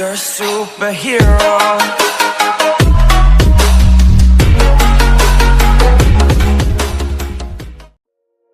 You're a superhero.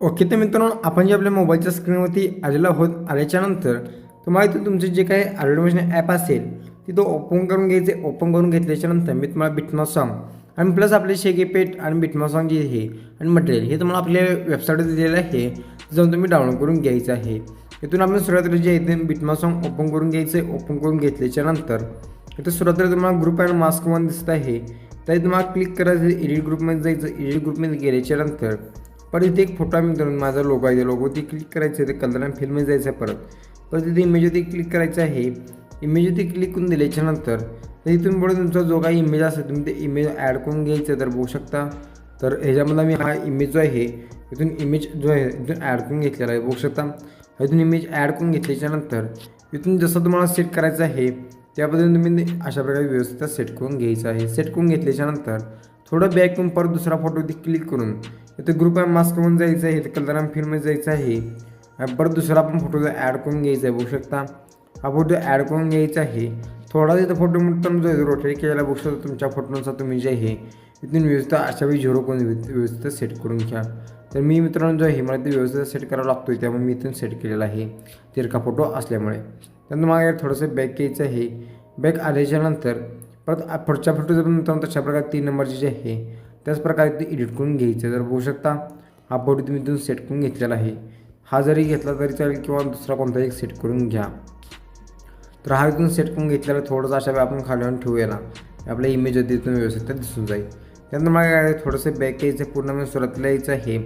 Okay तर मित्रांनो आपण जे आपल्या मोबाईलच्या स्क्रीनवरती आलेलो आहोत आल्याच्यानंतर तुम्हाला इथं तुमचे जे काही ॲडव्हर्टाईजमेशन ॲप असेल ते तो ओपन करून घ्यायचे ओपन करून घेतल्याच्यानंतर मी तुम्हाला बिटमा सॉन्ग आणि प्लस आपले शेगे पेट आणि बिटमा सॉन्ग जे आहे आणि मटेरियल हे तुम्हाला आपल्या वेबसाईटवर दिलेलं आहे जाऊन तुम्ही डाउनलोड करून घ्यायचं आहे इथून आपण सुरुवातीला जे आहे ते बिटमा सॉन्ग ओपन करून घ्यायचं आहे. ओपन करून घेतल्याच्यानंतर इथं सुरुवातीला तुम्हाला ग्रुप अँड मास्क वन दिसत आहे. तर तुम्हाला क्लिक करायचं एडिट ग्रुपमध्ये जायचं. एडिट ग्रुपमध्ये गेल्याच्यानंतर परत इथे एक फोटो आम्ही करून माझा लोगो आहे. लोगो ते क्लिक करायचं आहे. ते कलर आणि फिल्ममध्ये जायचं आहे परत. परत इथे इमेजवरती क्लिक करायचं आहे. इमेजवरती क्लिक करून दिल्याच्यानंतर तर इथून पुढे तुमचा जो काही इमेज असेल तुम्ही ते इमेज ॲड करून घ्यायचं तर बघू शकता. तर ह्याच्यामध्ये मी हा इमेज जो आहे इथून इमेज जो आहे इथून ॲड करून घेतलेला आहे. बघू शकता. इथून इमेज ॲड करून घेतल्याच्यानंतर इथून जसं तुम्हाला सेट करायचं आहे त्याबद्दल तुम्ही अशा प्रकारे व्यवस्थित सेट करून घ्यायचं आहे. सेट करून घेतल्याच्यानंतर थोडं बॅक करून परत दुसरा फोटोवरती क्लिक करून इथं ग्रुप आहे मास्क म्हणून जायचं आहे कलर आणि फिल्ममध्ये जायचं आहे. परत दुसरा पण फोटो ॲड करून घ्यायचा आहे बघू शकता. हा फोटो ॲड करून घ्यायचा आहे. थोडा इथं फोटो म्हणून जो आहे रोटेट केलेला बघू शकता. तुमच्या फोटोनुसार तुम्ही जे आहे इथून व्यवस्थित अशा वेळी झिरो करून व्यवस्थित सेट करून घ्या. तर मी मित्रांनो जो आहे मला ते व्यवस्थित सेट करावा लागतो त्यामुळे मी इथून सेट केलेला आहे. तिरका फोटो असल्यामुळे. त्यानंतर मला यार थोडंसं बॅक घ्यायचं आहे. बॅक आल्याच्यानंतर परत पुढच्या फोटोचं पण मित्रांनो तशा प्रकारे तीन नंबरची जे आहे त्याच प्रकारे ते एडिट करून घ्यायचं. जर बघू शकता हा फोटो तुम्ही इथून सेट करून घेतलेला आहे. हा जरी घेतला तरी चालेल किंवा दुसरा कोणताही एक सेट करून घ्या. तर हा इथून सेट करून घेतलेला थोडंसं अशा वेळ आपण खाली आणून ठेवूया आपल्या इमेज होती इथून व्यवस्थित दिसून जाईल. त्यानंतर मला काय आहे, थोडंसं बॅक यायचं पूर्ण मी सुरुवातीला यायचं आहे.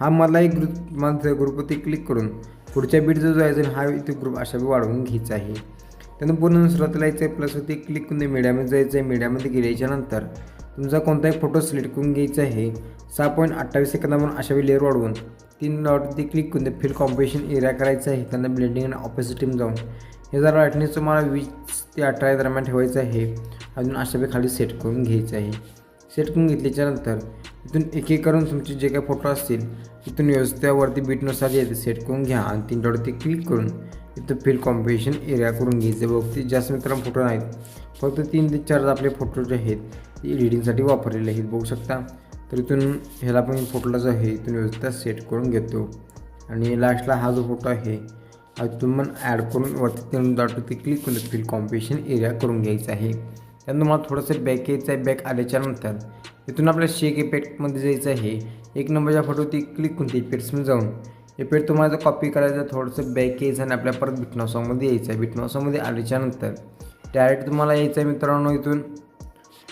हा मला एक ग्रुप माझं ग्रुपवरती क्लिक करून पुढच्या बीटचा जो आहे हा इथे ग्रुप अशा वेळी वाढवून घ्यायचा आहे. त्यानंतर पूर्ण म्हणजे सुरुवातीला यायचं आहे प्लस क्लिक करून मीडियामध्ये जायचं आहे. मीडियामध्ये गेल्याच्यानंतर तुमचा कोणताही फोटो सिलेक्ट करून घ्यायचा आहे. सहा पॉईंट अठ्ठावीस सेकंदावरून अशा वेळी लेअर वाढवून तीन डॉटवरती क्लिक करून ते फील कॉम्पिटिशन एरिया करायचं आहे. त्यांना ब्लेंडिंग आणि ऑपोसिटीम जाऊन. हे जरा राईटनेस तुम्हाला वीस ते अठरा दरम्यान ठेवायचं आहे. अजून अशा वेळी खाली सेट करून घ्यायचं आहे. सेट करून घेतल्याच्यानंतर इथून एक एक करून तुमचे जे काही फोटो असतील इथून व्यवस्थेवरती बीटनुसार येते सेट करून घ्या आणि तीन डॉटवरती क्लिक करून इथं फिल कॉम्पिटिशन एरिया करून घ्यायचे बघते जास्त मित्रांनो फोटो नाहीत. फक्त तीन ते चार आपले फोटो जे आहेत ते एडिटिंगसाठी वापरलेले आहेत. बघू शकता. तर इथून ह्याला पण फोटोला जो आहे इथून व्यवस्थित सेट करून घेतो. आणि लास्टला हा जो फोटो आहे हा इथून पण ॲड करून वरती तीन डॉटवरती क्लिक करून फिल कॉम्पिटिशन एरिया करून घ्यायचा आहे. त्यानंतर मला थोडंसं बॅक यायचं आहे बॅक आल्याच्यानंतर इथून आपल्या शेक इफेक्टमध्ये जायचं आहे. एक नंबरच्या फोटोवरती क्लिक करून ते इफेक्ट्समध्ये जाऊन. इफेक्ट तुम्हाला जर कॉपी करायचं थोडंसं बॅक यायचं आणि आपल्या परत बिटनॉसॉमध्ये यायचं आहे बिटनॉसॉमध्ये आल्याच्यानंतर डायरेक्ट तुम्हाला यायचं आहे मित्रांनो इथून.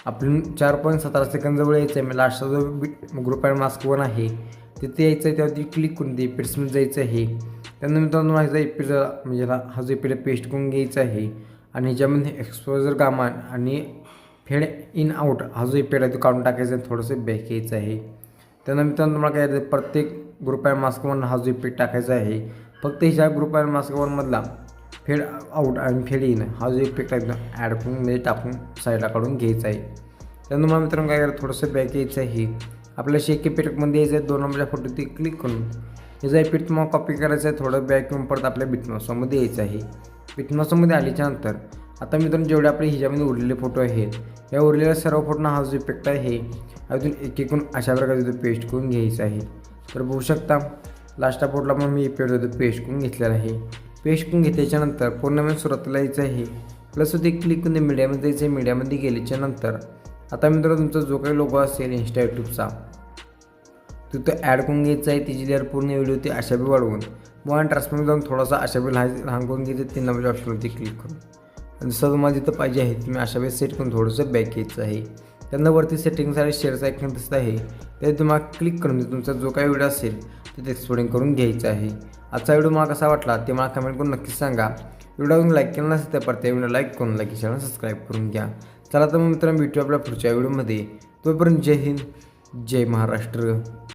आपण चार पॉईंट सतरा सेकंदजवळ यायचं आहे म्हणजे लास्टचा जो bit group and mask one आहे तिथे यायचं आहे त्यावरती क्लिक करून ते इफेक्ट्समध्ये जायचं आहे. त्यानंतर मित्रांनो ह्याचा इफेक्ट म्हणजे हा जो इफेक्ट पेस्ट करून घ्यायचा आहे आणि ज्यामध्ये एक्सपोजर गामान आणि फेड इन आउट हा जो इफेक्ट आहे तो काढून टाकायचा आहे थोडंसं बॅक यायचं आहे. त्यानंतर मित्रांनो तुम्हाला काय करायचं प्रत्येक ग्रुप अँड मास्कवरून हा जो इफेक्ट टाकायचा आहे. फक्त ह्या ग्रुप अँड मास्कवरमधला फेड आउट आणि फेड इन हा जो इफेक्ट आहे तो ॲड करून म्हणजे टाकून साईडला काढून घ्यायचा आहे. त्यानंतर मला मित्रांनो काय करायचं थोडंसं बॅक यायचं आहे आपल्या शेक इफेक्टमध्ये यायचं आहे दोन नंबरच्या फोटो ते क्लिक करून याचा इफेक्ट तुम्हाला कॉपी करायचं आहे थोडं बॅक येऊन परत आपल्या बिटनॉसमध्ये यायचं आहे. बिटनॉसमध्ये आल्याच्यानंतर आता मित्रांनो जेवढे आपले हिच्यामध्ये उरलेले फोटो आहेत या उरलेल्या सर्व फोटोना हा जो इफेक्ट आहे अजून एक एकूण अशा प्रकारे तो पेस्ट करून घ्यायचं आहे. तर बघू शकता लास्टच्या फोटोला मग मी इफेक्ट होतो पेस्ट करून घेतलेला आहे. पेस्ट करून घेतल्याच्यानंतर पूर्ण मी सुरुवातीला यायचं आहे. प्लस होते क्लिक करून मीडियामध्ये जायचं आहे मीडियामध्ये गेल्याच्यानंतर आता मित्र तुमचा जो काही लोगो असेल इंस्टा यूट्यूबचा तिथं ॲड करून घ्यायचा आहे तिची लेअर पूर्ण व्हिडिओ ती अशा बी वाढवून. मग ट्रान्सफॉर्म जाऊन थोडासा अशा वेळेला लहान करून घ्यायचं तीन नंबरच्या ऑप्शनवरती क्लिक करून. आणि जसं तुम्हाला जिथं पाहिजे आहे तुम्ही अशा वेळेस सेट करून थोडंसं बॅक यायचं आहे. त्यांना वरती सेटिंग्स आणि शेअरचा ऐकून दिसत आहे. ते तुम्हाला क्लिक करून तुमचा जो काही व्हिडिओ असेल ते एक्सप्लोरिंग करून घ्यायचं आहे. आजचा व्हिडिओ मला कसा वाटला ते मला कमेंट करून नक्कीच सांगा. व्हिडिओ लाईक केला नसेल तर परत व्हिडिओ लाईक करून लाईक चॅनल सबस्क्राईब करून घ्या. चला तर मग मित्रांनो भेटू आपल्या पुढच्या व्हिडिओमध्ये तोपर्यंत जय हिंद जय महाराष्ट्र.